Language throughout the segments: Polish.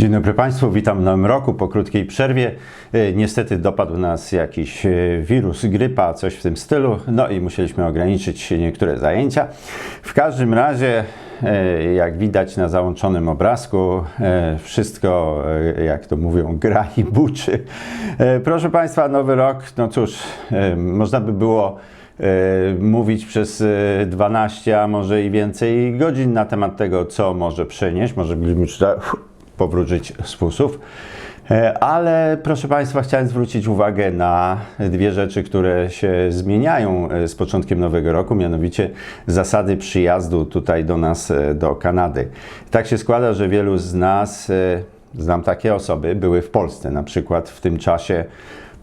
Dzień dobry Państwu, witam w nowym roku po krótkiej przerwie. E, Niestety dopadł nas jakiś e, wirus, grypa, coś w tym stylu, no i musieliśmy ograniczyć niektóre zajęcia. W każdym razie, e, jak widać na załączonym obrazku, wszystko, jak to mówią, gra i buczy. Proszę Państwa, nowy rok, no cóż, można by było mówić przez e, 12, a może i więcej godzin na temat tego, co może przenieść. Może byśmy powrócić z fusów. E, Ale proszę Państwa, chciałem zwrócić uwagę na dwie rzeczy, które się zmieniają e, z początkiem nowego roku, mianowicie zasady przyjazdu tutaj do nas, e, do Kanady. Tak się składa, że wielu z nas, znam takie osoby, były w Polsce, na przykład w tym czasie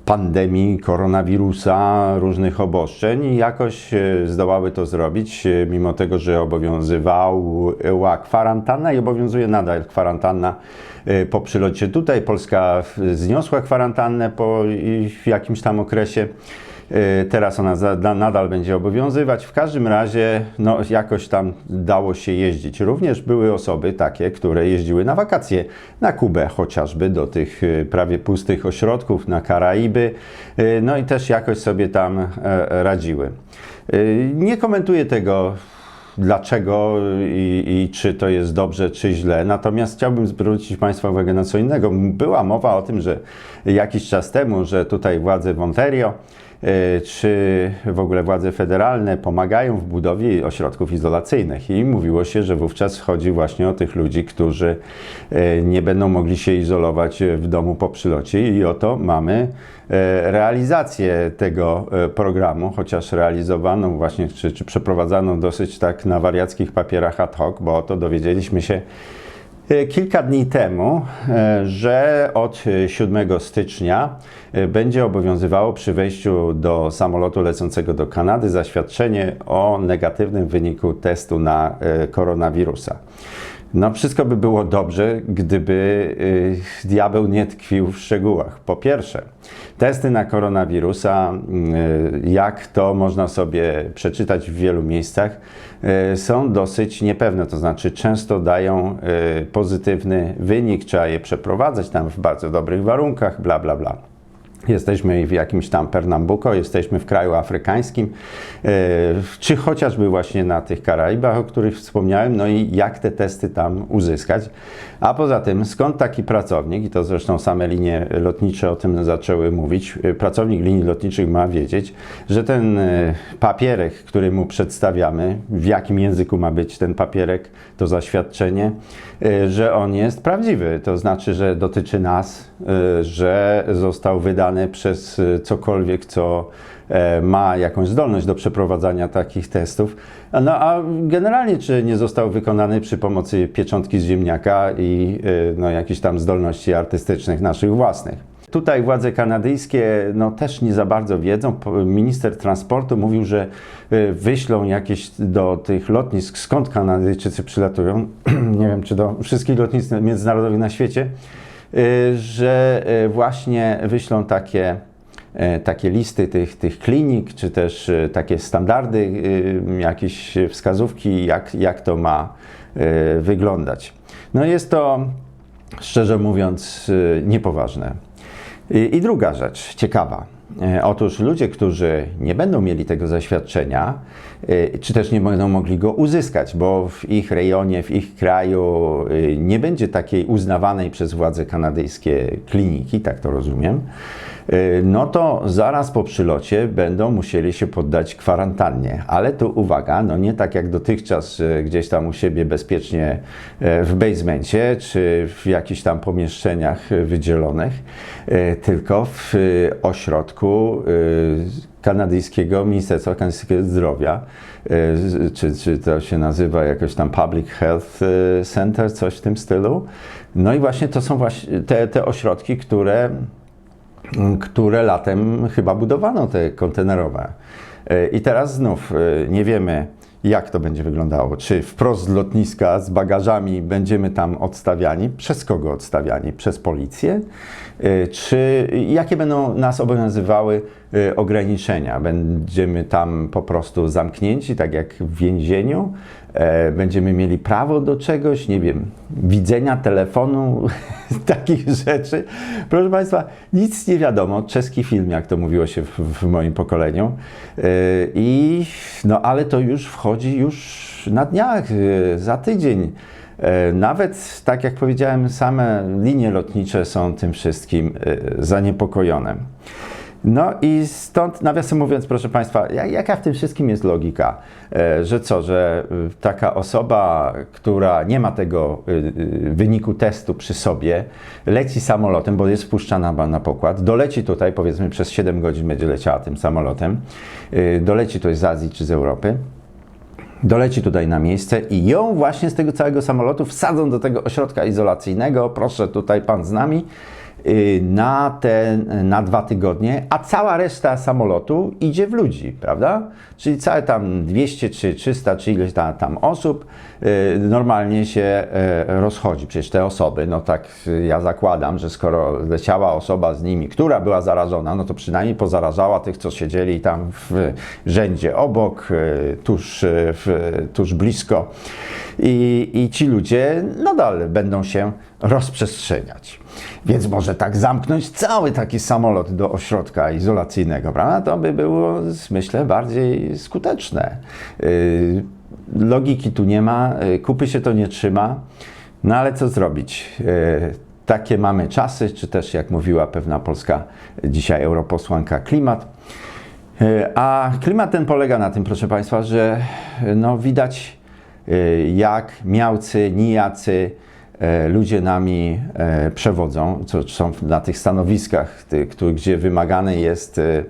pandemii, koronawirusa, różnych obostrzeń i jakoś e, zdołały to zrobić, e, mimo tego, że obowiązywała kwarantanna i obowiązuje nadal kwarantanna e, po przylocie tutaj. Polska zniosła kwarantannę po jakimś tam okresie. E, Teraz ona nadal będzie obowiązywać. W każdym razie, no, jakoś tam dało się jeździć. Również były osoby takie, które jeździły na wakacje na Kubę, chociażby do tych e, prawie pustych ośrodków, na Karaiby, e, no i też jakoś sobie tam e, radziły. Nie komentuję tego dlaczego i, i czy to jest dobrze, czy źle. Natomiast chciałbym zwrócić Państwa uwagę na co innego. Była mowa o tym, że jakiś czas temu, że tutaj władze w Ontario czy w ogóle władze federalne pomagają w budowie ośrodków izolacyjnych? I mówiło się, że wówczas chodzi właśnie o tych ludzi, którzy e, nie będą mogli się izolować w domu po przylocie. I oto mamy e, realizację tego e, programu, chociaż realizowaną właśnie, czy, czy przeprowadzaną dosyć tak na wariackich papierach ad hoc, bo oto dowiedzieliśmy się e, kilka dni temu, e, że od e, 7 stycznia e, będzie obowiązywało przy wejściu do samolotu lecącego do Kanady zaświadczenie o negatywnym wyniku testu na e, koronawirusa. No, wszystko by było dobrze, gdyby y, diabeł nie tkwił w szczegółach. Po pierwsze, testy na koronawirusa, y, jak to można sobie przeczytać w wielu miejscach, y, są dosyć niepewne. To znaczy, często dają y, pozytywny wynik, trzeba je przeprowadzać tam w bardzo dobrych warunkach, bla, bla, bla. Jesteśmy w jakimś tam Pernambuco, jesteśmy w kraju afrykańskim, e, czy chociażby właśnie na tych Karaibach, o których wspomniałem, no i jak te testy tam uzyskać. A poza tym, skąd taki pracownik, i to zresztą same linie lotnicze o tym zaczęły mówić, e, pracownik linii lotniczych ma wiedzieć, że ten e, papierek, który mu przedstawiamy, w jakim języku ma być ten papierek, to zaświadczenie, e, że on jest prawdziwy, to znaczy, że dotyczy nas, e, że został wydany przez e, cokolwiek, co e, ma jakąś zdolność do przeprowadzania takich testów. No a generalnie, czy nie został wykonany przy pomocy pieczątki z ziemniaka i no, jakichś tam zdolności artystycznych naszych własnych. Tutaj władze kanadyjskie no, też nie za bardzo wiedzą. Minister transportu mówił, że e, wyślą jakieś do tych lotnisk, skąd Kanadyjczycy przylatują, nie wiem czy do wszystkich lotnisk międzynarodowych na świecie, e, że e, właśnie wyślą takie takie listy tych, tych klinik, czy też takie standardy, jakieś wskazówki, jak, jak to ma wyglądać. No jest to, szczerze mówiąc, niepoważne. I, I druga rzecz, ciekawa. E, Otóż ludzie, którzy nie będą mieli tego zaświadczenia, e, czy też nie będą mogli go uzyskać, bo w ich rejonie, w ich kraju e, nie będzie takiej uznawanej przez władze kanadyjskie kliniki, tak to rozumiem, no to zaraz po przylocie będą musieli się poddać kwarantannie. Ale tu uwaga, no nie tak jak dotychczas e, gdzieś tam u siebie bezpiecznie e, w basemencie, czy w jakichś tam pomieszczeniach wydzielonych, tylko w ośrodku kanadyjskiego Ministerstwa Kanadyjskiego Zdrowia, czy, czy to się nazywa jakoś tam Public Health Center, coś w tym stylu. No i właśnie to są właśnie te, te ośrodki, które które latem chyba budowano, te kontenerowe. E, I teraz znów e, nie wiemy, jak to będzie wyglądało. Czy wprost z lotniska z bagażami będziemy tam odstawiani? Przez kogo odstawiani? Przez policję? E, Czy jakie będą nas obowiązywały ograniczenia. Będziemy tam po prostu zamknięci, tak jak w więzieniu. E, Będziemy mieli prawo do czegoś, nie wiem, widzenia telefonu, takich rzeczy. Proszę Państwa, nic nie wiadomo. Czeski film, jak to mówiło się w, w moim pokoleniu. E, I no, ale to już wchodzi już na dniach, e, za tydzień. Nawet, tak jak powiedziałem, same linie lotnicze są tym wszystkim zaniepokojone. No i stąd, nawiasem mówiąc, proszę Państwa, ja- jaka w tym wszystkim jest logika? E, Że co, że y, taka osoba, która nie ma tego y, y, wyniku testu przy sobie, leci samolotem, bo jest wpuszczana na pokład, doleci tutaj, powiedzmy przez 7 godzin będzie leciała tym samolotem, doleci tutaj z Azji czy z Europy, doleci tutaj na miejsce i ją właśnie z tego całego samolotu wsadzą do tego ośrodka izolacyjnego. Proszę, tutaj pan z nami. Y, Na, te, na dwa tygodnie, a cała reszta samolotu idzie w ludzi, prawda? Czyli całe tam 200 czy 300 czy ileś tam, tam osób y, normalnie się y, rozchodzi. Przecież te osoby, no tak ja zakładam, że skoro leciała osoba z nimi, która była zarażona, no to przynajmniej pozarażała tych, co siedzieli tam w rzędzie obok, tuż, w, tuż blisko. I, I ci ludzie nadal będą się rozprzestrzeniać. Więc może tak zamknąć cały taki samolot do ośrodka izolacyjnego, prawda? To by było, myślę, bardziej skuteczne. Yy, Logiki tu nie ma, yy, kupy się to nie trzyma, no ale co zrobić? Yy, Takie mamy czasy, czy też jak mówiła pewna polska dzisiaj europosłanka klimat. A klimat ten polega na tym, proszę Państwa, że no, widać jak miałcy, nijacy ludzie nami e, przewodzą, co są na tych stanowiskach, gdzie wymagane jest, e,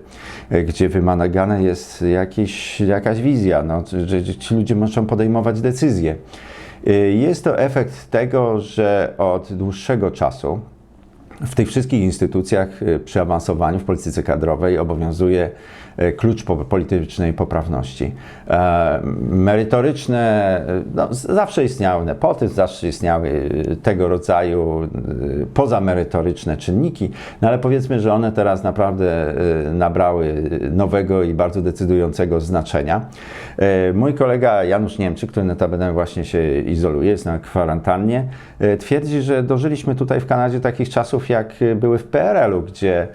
e, gdzie wymagane jest jakiś, jakaś wizja, no, że, ci ludzie muszą podejmować decyzje. E, Jest to efekt tego, że od dłuższego czasu w tych wszystkich instytucjach przy awansowaniu w polityce kadrowej obowiązuje klucz po politycznej poprawności. E, Merytoryczne, y, no, zawsze istniały nepotyzm, zawsze istniały tego rodzaju pozamerytoryczne czynniki, no ale powiedzmy, że one teraz naprawdę nabrały nowego i bardzo decydującego znaczenia. E, Mój kolega Janusz Niemczyk, który notabene właśnie się izoluje, jest na kwarantannie, e, twierdzi, że dożyliśmy tutaj w Kanadzie takich czasów, jak e, były w PRL-u, gdzie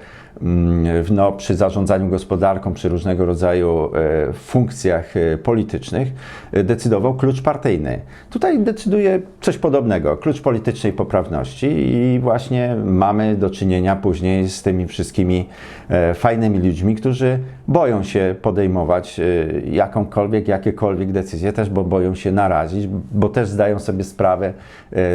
no, przy zarządzaniu gospodarką, przy różnego rodzaju e, funkcjach e, politycznych e, decydował klucz partyjny. Tutaj decyduje coś podobnego, klucz politycznej poprawności i właśnie mamy do czynienia później z tymi wszystkimi fajnymi ludźmi, którzy boją się podejmować jakąkolwiek, jakiekolwiek decyzje, też bo boją się narazić, bo też zdają sobie sprawę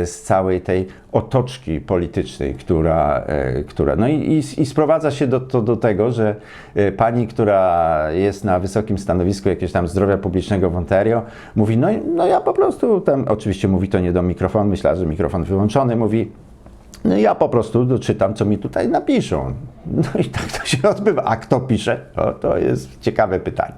z całej tej otoczki politycznej, która, która no i, i, i sprowadza się do, to do tego, że e, pani, która jest na wysokim stanowisku jakiegoś tam zdrowia publicznego w Ontario, mówi, no, no ja po prostu tam, oczywiście mówi to nie do mikrofonu, myślała, że mikrofon wyłączony, mówi, no ja po prostu doczytam, co mi tutaj napiszą. No i tak to się odbywa. A kto pisze? To, to jest ciekawe pytanie.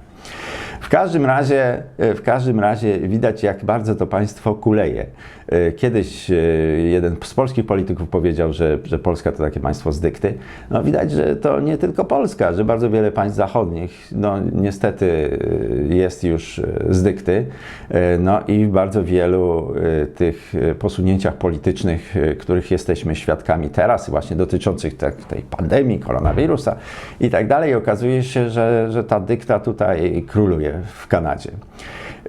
W każdym razie, e, w każdym razie widać, jak bardzo to państwo kuleje. E, Kiedyś e, jeden z polskich polityków powiedział, że, że Polska to takie państwo z dykty. No widać, że to nie tylko Polska, że bardzo wiele państw zachodnich, no niestety e, jest już z dykty. No i w bardzo wielu tych posunięciach politycznych, których jesteśmy świadkami teraz, właśnie dotyczących te, tej pandemii, koronawirusa i tak dalej, okazuje się, że, że ta dykta tutaj króluje w Kanadzie.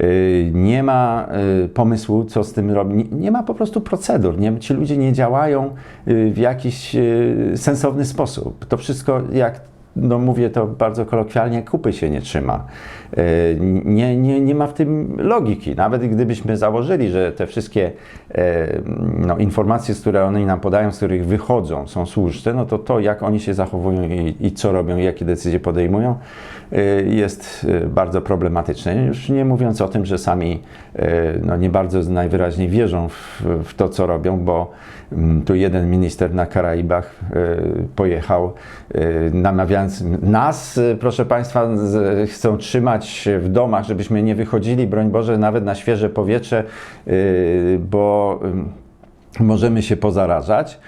Y, Nie ma y, pomysłu, co z tym robić. Nie, ma po prostu procedur. Nie, ci ludzie nie działają y, w jakiś sensowny sposób. To wszystko, jak no mówię to bardzo kolokwialnie, kupy się nie trzyma. Y, Nie, nie, nie ma w tym logiki. Nawet gdybyśmy założyli, że te wszystkie e, no, informacje, które oni nam podają, z których wychodzą, są słuszne, no to to, jak oni się zachowują i, i co robią, i jakie decyzje podejmują, y, jest y, bardzo problematyczne. Już nie mówiąc o tym, że sami no, nie bardzo najwyraźniej wierzą w, w to, co robią, bo mm, tu jeden minister na Karaibach y, pojechał, y, namawiając nas, proszę Państwa, chcą trzymać w domach, żebyśmy nie wychodzili, broń Boże, nawet na świeże powietrze, bo y, możemy się pozarażać.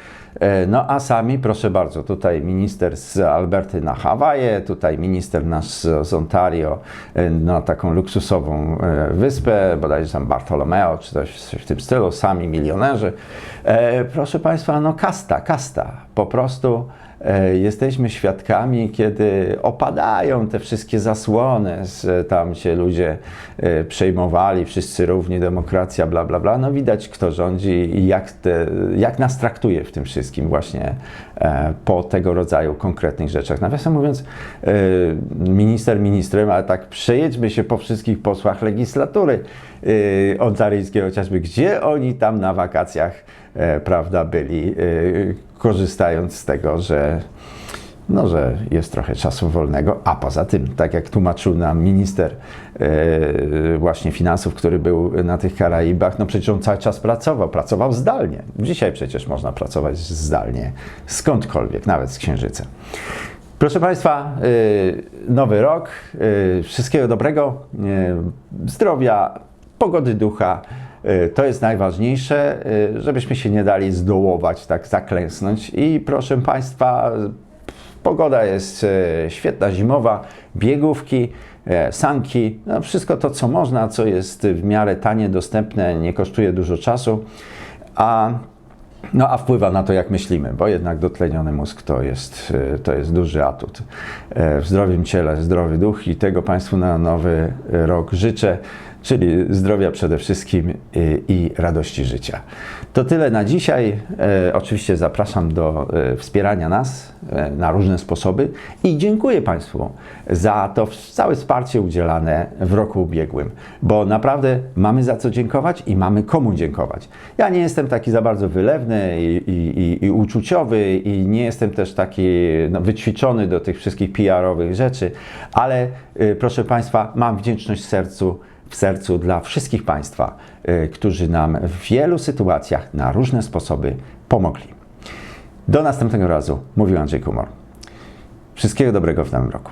E, No a sami, proszę bardzo, tutaj minister z Alberty na Hawaje, tutaj minister nasz z Ontario e, na taką luksusową e, wyspę, bodajże tam Bartolomeo czy coś w tym stylu, sami milionerzy. Proszę Państwa, no kasta, kasta. Po prostu jesteśmy świadkami, kiedy opadają te wszystkie zasłony, tam się ludzie e, przejmowali, wszyscy równi, demokracja, bla, bla, bla. No widać, kto rządzi i jak, te, jak nas traktuje w tym wszystkim właśnie e, po tego rodzaju konkretnych rzeczach. Nawiasem mówiąc, e, minister ministrem, ale tak przejedźmy się po wszystkich posłach legislatury e, ontaryjskiej chociażby, gdzie oni tam na wakacjach, e, prawda, byli, e, korzystając z tego, że no, że jest trochę czasu wolnego, a poza tym, tak jak tłumaczył nam minister e, właśnie finansów, który był na tych Karaibach, no przecież on cały czas pracował, pracował zdalnie. Dzisiaj przecież można pracować zdalnie, skądkolwiek, nawet z Księżyca. Proszę Państwa, y, nowy rok, y, wszystkiego dobrego, zdrowia, pogody ducha. Y, To jest najważniejsze, y, żebyśmy się nie dali zdołować, tak zaklęsnąć. I proszę Państwa, pogoda jest e, świetna, zimowa, biegówki, sanki, no wszystko to, co można, co jest w miarę tanie, dostępne, nie kosztuje dużo czasu, a, no, a wpływa na to, jak myślimy, bo jednak dotleniony mózg to jest, to jest duży atut. W zdrowym ciele, zdrowy duch i tego Państwu na nowy rok życzę, czyli zdrowia przede wszystkim i, i radości życia. To tyle na dzisiaj. E, oczywiście zapraszam do e, wspierania nas e, na różne sposoby i dziękuję Państwu za to całe wsparcie udzielane w roku ubiegłym, bo naprawdę mamy za co dziękować i mamy komu dziękować. Ja nie jestem taki za bardzo wylewny i, i, i, i uczuciowy i nie jestem też taki no, wyćwiczony do tych wszystkich PR-owych rzeczy, ale y, proszę Państwa, mam wdzięczność w sercu w sercu dla wszystkich Państwa, y, którzy nam w wielu sytuacjach na różne sposoby pomogli. Do następnego razu, mówił Andrzej Kumor. Wszystkiego dobrego w nowym roku.